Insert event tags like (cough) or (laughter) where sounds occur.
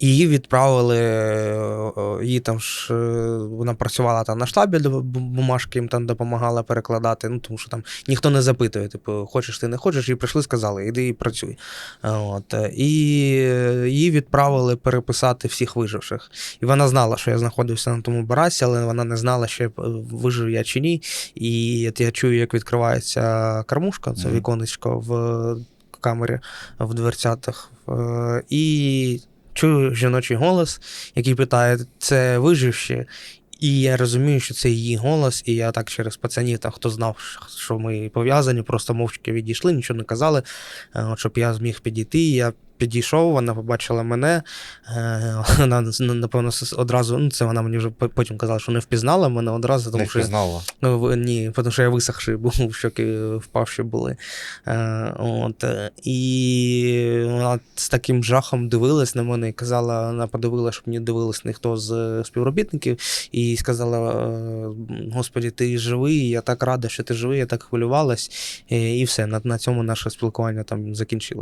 Її відправили, е, її там ж е, вона працювала там на штабі, бумажки їм там допомагала перекладати. Ну тому що там ніхто не запитує, типу, хочеш ти не хочеш, їй прийшли, сказали, іди і працюй. Е, От. е, І е, її відправили переписати всіх виживших. І вона знала, що я знаходився на тому барасі, але вона не знала, е, вижив я чи ні. І от я чую, як відкривається кормушка, це віконечко в камері в дверцятах. Е, І чую жіночий голос, який питає: це вижив ще? І я розумію, що це її голос, і я так через пацанів, там, хто знав, що ми пов'язані, просто мовчки відійшли, нічого не казали, е, щоб я зміг підійти. Я підійшов, вона побачила мене. е, (laughs) Вона напевно одразу, ну це вона мені вже потім казала, що не впізнала мене одразу, тому не що я впізнала. Ну, ні, тому що я висохший був, (laughs) щоки впавші були. Е, от, е, і вона з таким жахом дивилась на мене і казала, вона подивилася, щоб не дивилась ніхто з співробітників, і сказала: Господі, ти живий, я так рада, що ти живий, я так хвилювалась. І, і все, на, на цьому наше спілкування там закінчилось.